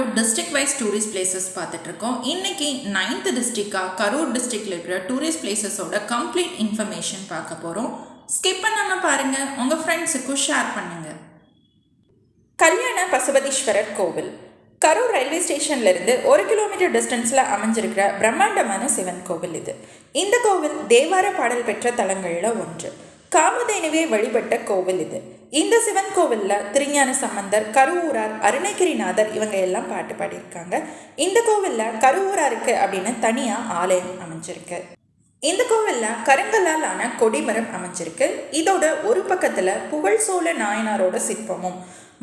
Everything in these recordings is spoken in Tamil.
To district wise tourist places பார்த்துட்ருக்கோம். இன்றைக்கி இன்னைக்கு நைன்த் டிஸ்ட்ரிக்டாக கரூர் டிஸ்ட்ரிக்டில் இருக்கிற டூரிஸ்ட் பிளேசஸோட கம்ப்ளீட் இன்ஃபர்மேஷன் பார்க்க போகிறோம் ஸ்கிப் பண்ணாம பாருங்க. உங்கள் ஃப்ரெண்ட்ஸுக்கும் ஷேர் பண்ணுங்கள் கல்யாண பசுபதீஸ்வரர் கோவில். கரூர் ரயில்வே ஸ்டேஷன்ல இருந்து ஒரு கிலோமீட்டர் டிஸ்டன்ஸில் அமைஞ்சிருக்கிற பிரம்மாண்டமான சிவன் கோவில் இது. இந்த கோவில் தேவார பாடல் பெற்ற தலங்களில் ஒன்று. காமதேனுவே வழிபட்ட கோவில் இது. இந்த சிவன் கோவிலில் திருஞான சம்பந்தர் கருவூரார் அருணகிரிநாதர் இவங்க எல்லாம் பாட்டு பாடியிருக்காங்க. இந்த கோவிலில் கருவூராருக்கு அப்படின்னு தனியாக ஆலயம் அமைஞ்சிருக்கு. இந்த கோவிலில் கருங்கல்லால் ஆன கொடிமரம் அமைஞ்சிருக்கு. இதோட ஒரு பக்கத்தில் புகழ் சோழ நாயனாரோட சிற்பமும்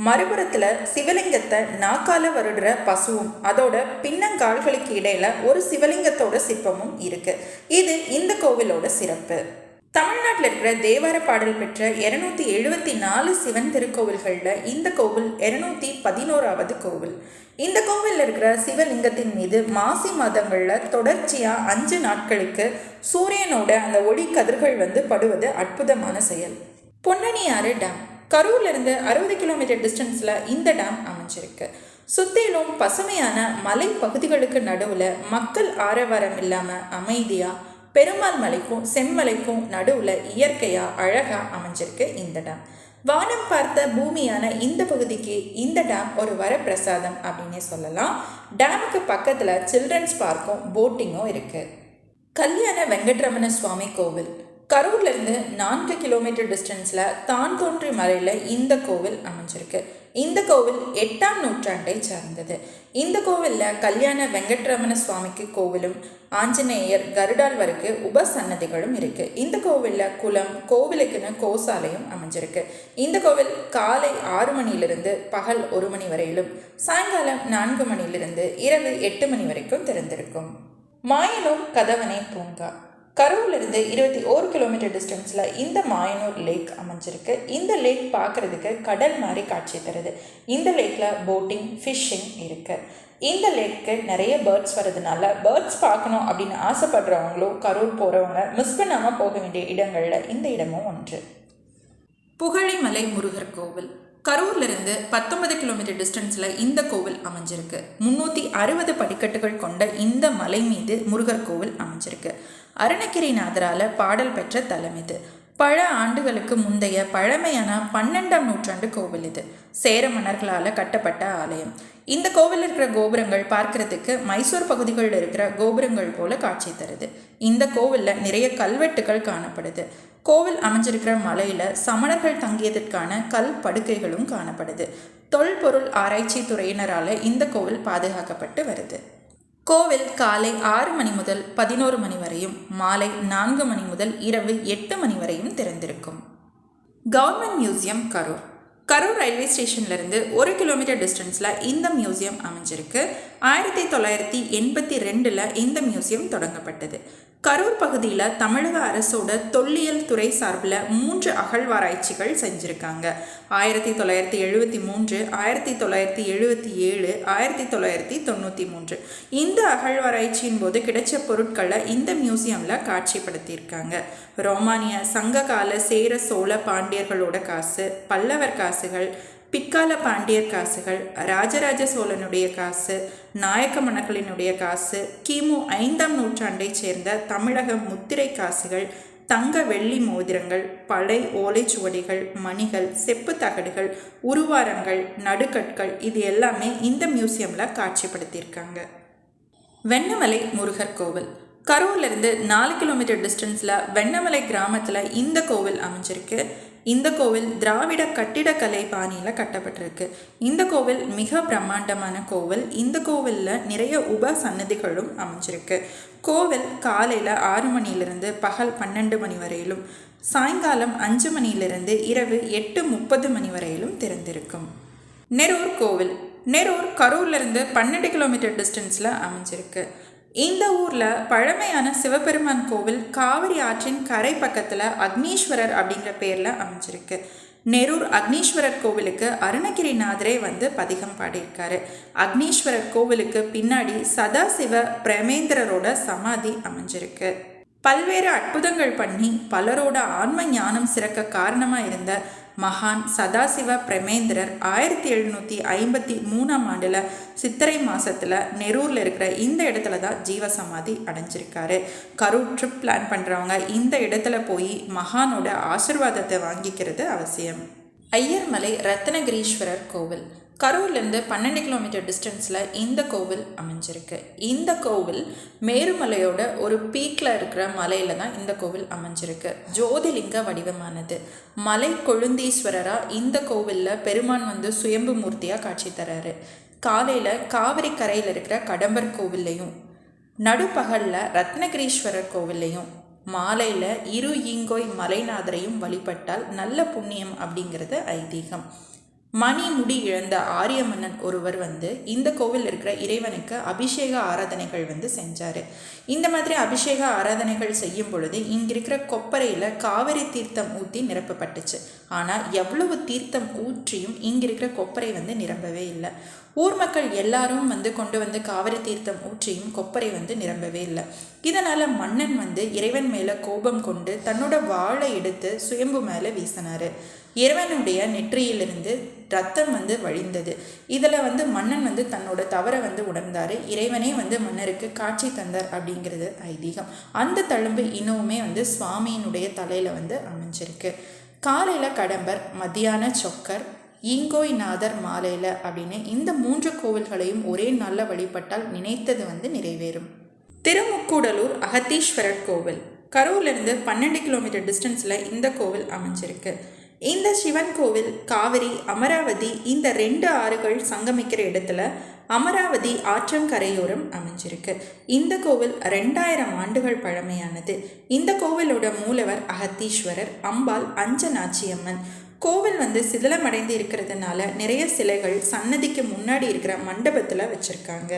மறுபுறத்தில் சிவலிங்கத்தை நாக்கால வருடுற பசுவும் அதோட பின்னங்கால்களுக்கு இடையில ஒரு சிவலிங்கத்தோட சிற்பமும் இருக்கு. இது இந்த கோவிலோட சிறப்பு. தமிழ்நாட்டில் இருக்கிற தேவார பாடல் பெற்ற இருநூத்தி எழுபத்தி நாலு சிவன் திருக்கோவில்களில் இந்த கோவில் இருநூத்தி பதினோராவது கோவில். இந்த கோவிலில் இருக்கிற சிவலிங்கத்தின் மீது மாசி மாதங்களில் தொடர்ச்சியாக அஞ்சு நாட்களுக்கு சூரியனோட அந்த ஒளி கதிர்கள் வந்து படுவது அற்புதமான செயல். பொன்னணியாறு டேம். கரூர்லேருந்து அறுபது கிலோமீட்டர் டிஸ்டன்ஸில் இந்த டேம் அமைஞ்சிருக்கு. சுத்திலும் பசுமையான மலை பகுதிகளுக்கு நடுவில் மக்கள் ஆரவாரம் இல்லாமல் அமைதியாக பெருமாள் மலைக்கும் செம்மலைக்கும் நடுவில் இயற்கையாக அழகாக அமைஞ்சிருக்கு இந்த டேம் வானம் பார்த்த பூமியான இந்த பகுதிக்கு இந்த டேம் ஒரு வரப்பிரசாதம் அப்படின்னே சொல்லலாம். டேமுக்கு பக்கத்தில் சில்ட்ரன்ஸ் பார்க்கும் போட்டிங்கும் இருக்குது கல்யாண வெங்கட்ரமண சுவாமி கோவில். கரூர்லேருந்து நான்கு கிலோமீட்டர் டிஸ்டன்ஸில் தான் தோன்றி மலையில் இந்த கோவில் அமைஞ்சிருக்கு. இந்த கோவில் எட்டாம் நூற்றாண்டை சார்ந்தது. இந்த கோவிலில் கல்யாண வெங்கட்ரமண சுவாமிக்கு கோவிலும் ஆஞ்சநேயர் கருடாழ்வருக்கு உபசன்னதிகளும் இருக்குது இந்த கோவிலில் குளம் கோவிலுக்குன்னு கோசாலையும் அமைஞ்சிருக்கு. இந்த கோவில் காலை ஆறு மணியிலிருந்து பகல் ஒரு மணி வரையிலும் சாயங்காலம் நான்கு மணியிலிருந்து இரவு எட்டு மணி வரைக்கும் திறந்திருக்கும். மாயனூர் கதவனே பூங்கா. கரூர்லேருந்து இருபத்தி ஒரு கிலோமீட்டர் டிஸ்டன்ஸில் இந்த மாயனூர் லேக் அமைஞ்சிருக்கு. இந்த லேக் பார்க்குறதுக்கு கடல் மாதிரி காட்சி தருது. இந்த லேக்கில் போட்டிங் ஃபிஷ்ஷிங் இருக்குது இந்த லேக்கு நிறைய பேர்ட்ஸ் வரதுனால பேர்ட்ஸ் பார்க்கணும் அப்படின்னு ஆசைப்படுறவங்களும் கரூர் போகிறவங்க மிஸ் பண்ணாமல் போக வேண்டிய இடங்களில் இந்த இடமும் ஒன்று. புகழிமலை முருகர் கோவில். கரூர்லேருந்து பத்தொன்பது கிலோமீட்டர் டிஸ்டன்ஸில் இந்த கோவில் அமைஞ்சிருக்கு. முன்னூற்றி அறுபது படிக்கட்டுகள் கொண்ட இந்த மலை மீது முருகர் கோவில் அமைஞ்சிருக்கு. அருணகிரிநாதரால் பாடல் பெற்ற தலம் இது. பல ஆண்டுகளுக்கு முந்தைய பழமையான பன்னெண்டாம் நூற்றாண்டு கோவில் இது. சேர மன்னர்களால் கட்டப்பட்ட ஆலயம். இந்த கோவிலில் இருக்கிற கோபுரங்கள் பார்க்கறதுக்கு மைசூர் பகுதிகளில் இருக்கிற கோபுரங்கள் போல காட்சி தருது. இந்த கோவிலில் நிறைய கல்வெட்டுகள் காணப்படுது. கோவில் அமைஞ்சிருக்கிற மலையில் சமணர்கள் தங்கியதற்கான கல் படுக்கைகளும் காணப்படுது. தொல்பொருள் ஆராய்ச்சி துறையினரால் இந்த கோவில் பாதுகாக்கப்பட்டு வருது. கோவில் காலை ஆறு மணி முதல் பதினோரு மணி வரையும் மாலை நான்கு மணி முதல் இரவு எட்டு மணி வரையும் திறந்திருக்கும். Government museum Karur. Karur railway ஸ்டேஷன்லேருந்து ஒரு கிலோமீட்டர் டிஸ்டன்ஸில் இந்த மியூசியம் அமைஞ்சிருக்கு. ஆயிரத்தி தொள்ளாயிரத்தி எண்பத்தி ரெண்டில் இந்த மியூசியம் தொடங்கப்பட்டது. கரூர் பகுதியில் தமிழக அரசோட தொல்லியல் துறை சார்பில் மூன்று அகழ்வாராய்ச்சிகள் செஞ்சுருக்காங்க. ஆயிரத்தி தொள்ளாயிரத்தி எழுபத்தி மூன்று ஆயிரத்தி தொள்ளாயிரத்தி எழுபத்தி ஏழு ஆயிரத்தி தொள்ளாயிரத்தி தொண்ணூற்றி மூன்று. இந்த அகழ்வாராய்ச்சியின் போது கிடைச்ச பொருட்களை இந்த மியூசியமில் காட்சிப்படுத்தியிருக்காங்க. ரோமானிய சங்ககால சேர சோழ பாண்டியர்களோட காசு பல்லவர் காசுகள் பிற்கால பாண்டியர் காசுகள் ராஜராஜ சோழனுடைய காசு நாயக்க மணக்களினுடைய காசு கிமு ஐந்தாம் நூற்றாண்டைச் சேர்ந்த தமிழக முத்திரை காசுகள் தங்க வெள்ளி மோதிரங்கள் படை ஓலைச்சுவடிகள் மணிகள் செப்பு தகடுகள் உருவாரங்கள் நடுக்கற்கள் இது எல்லாமே இந்த மியூசியமில் காட்சிப்படுத்தியிருக்காங்க. வெண்ணமலை முருகர் கோவில். கரூர்லேருந்து நாலு கிலோமீட்டர் டிஸ்டன்ஸில் வெண்ணமலை கிராமத்தில் இந்த கோவில் அமைஞ்சிருக்கு. இந்த கோவில் திராவிட கட்டிடக்கலை பாணியில் கட்டப்பட்டிருக்கு. இந்த கோவில் மிக பிரம்மாண்டமான கோவில். இந்த கோவிலில் நிறைய உப சன்னதிகளும் அமைஞ்சிருக்கு. கோவில் காலையில் ஆறு மணியிலிருந்து பகல் பன்னெண்டு மணி வரையிலும் சாயங்காலம் அஞ்சு மணியிலிருந்து இரவு எட்டு முப்பது மணி வரையிலும் திறந்திருக்கும். நெரூர் கோவில். நெரூர் கரூர்லேருந்து பன்னெண்டு கிலோமீட்டர் டிஸ்டன்ஸில் அமைஞ்சிருக்கு. இந்த ஊரில் பழமையான சிவபெருமான் கோவில் காவிரி ஆற்றின் கரை பக்கத்தில் அக்னீஸ்வரர் அப்படிங்கிற பேரில் அமைஞ்சிருக்கு. நெரூர் அக்னீஸ்வரர் கோவிலுக்கு அருணகிரிநாதரே வந்து பதிகம் பாடியிருக்காரு. அக்னீஸ்வரர் கோவிலுக்கு பின்னாடி சதாசிவ பிரமேந்திரரோட சமாதி அமைஞ்சிருக்கு. பல்வேறு அற்புதங்கள் பண்ணி பலரோட ஆன்ம ஞானம் சிறக்க காரணமாக இருந்த மகான் சதாசிவ பிரமேந்திரர் ஆயிரத்தி எழுநூற்றி ஐம்பத்தி மூணாம் ஆண்டில் சித்திரை மாதத்தில் நெரூரில் இருக்கிற இந்த இடத்துல தான் ஜீவசமாதி அடைஞ்சிருக்காரு. கரூர் ட்ரிப் பிளான் பண்ணுறவங்க இந்த இடத்துல போய் மகானோட ஆசிர்வாதத்தை வாங்கிக்கிறது அவசியம். ஐயர்மலை ரத்னகிரீஸ்வரர் கோவில். கரூர்லேருந்து பன்னெண்டு கிலோமீட்டர் டிஸ்டன்ஸில் இந்த கோவில் அமைஞ்சிருக்கு. இந்த கோவில் மேருமலையோட ஒரு பீக்கில் இருக்கிற மலையில் தான் இந்த கோவில் அமைஞ்சிருக்கு. ஜோதிலிங்க வடிவமானது. மலை கொழுந்தீஸ்வரராக இந்த கோவிலில் பெருமான் வந்து சுயம்பு மூர்த்தியாக காட்சி தராரு. காலையில் காவிரி கரையில் இருக்கிற கடம்பர் கோவில்லையும் நடுப்பகலில் ரத்னகிரீஸ்வரர் கோவில்லையும் மாலையில் இரு ஈங்கோய் மலைநாதரையும் வழிபட்டால் நல்ல புண்ணியம் அப்படிங்கிறது ஐதீகம். மணி முடி இழந்த ஆரிய மன்னன் ஒருவர் வந்து இந்த கோவில் இருக்கிற இறைவனுக்கு அபிஷேக ஆராதனைகள் வந்து செஞ்சார். இந்த மாதிரி அபிஷேக ஆராதனைகள் செய்யும் பொழுது இங்கே இருக்கிற கொப்பரையில் காவிரி தீர்த்தம் ஊற்றி நிரப்பப்பட்டுச்சு. ஆனால் எவ்வளவு தீர்த்தம் ஊற்றியும் இங்கிருக்கிற கொப்பரை வந்து நிரம்பவே இல்லை. ஊர் மக்கள் எல்லாரும் வந்து கொண்டு வந்து காவிரி தீர்த்தம் ஊற்றியும் கொப்பரை வந்து நிரம்பவே இல்லை. இதனால் மன்னன் வந்து இறைவன் மேலே கோபம் கொண்டு தன்னோட வாழை எடுத்து சுயம்பு மேலே வீசினார். இறைவனுடைய நெற்றியிலிருந்து ரத்தம் வந்து வழிந்தது. இதில் வந்து மன்னன் வந்து தன்னோட தவறை வந்து உணர்ந்தார். இறைவனே வந்து மன்னருக்கு காட்சி தந்தார் அப்படிங்கிறது ஐதீகம். அந்த தழும்பு இன்னுமே வந்து சுவாமியினுடைய தலையில் வந்து அமைஞ்சிருக்கு. காலையில் கடம்பர் மத்தியான சொக்கர் ஈங்கோய் நாதர் மாலையில் அப்படின்னு இந்த மூன்று கோவில்களையும் ஒரே நாளில் வழிபட்டால் நினைத்தது வந்து நிறைவேறும். திருமுக்கூடலூர் அகத்தீஸ்வரர் கோவில். கரூர்லேருந்து பன்னெண்டு கிலோமீட்டர் டிஸ்டன்ஸில் இந்த கோவில் அமைஞ்சிருக்கு. இந்த சிவன் கோவில் காவிரி அமராவதி இந்த ரெண்டு ஆறுகள் சங்கமிக்கிற இடத்துல அமராவதி ஆற்றங்கரையோரம் அமைஞ்சிருக்கு. இந்த கோவில் ரெண்டாயிரம் ஆண்டுகள் பழமையானது. இந்த கோவிலோட மூலவர் அகத்தீஸ்வரர் அம்பாள் அஞ்சனாச்சியம்மன் கோவில் வந்து சிதிலமடைந்து இருக்கிறதுனால நிறைய சிலைகள் சன்னதிக்கு முன்னாடி இருக்கிற மண்டபத்தில் வச்சுருக்காங்க.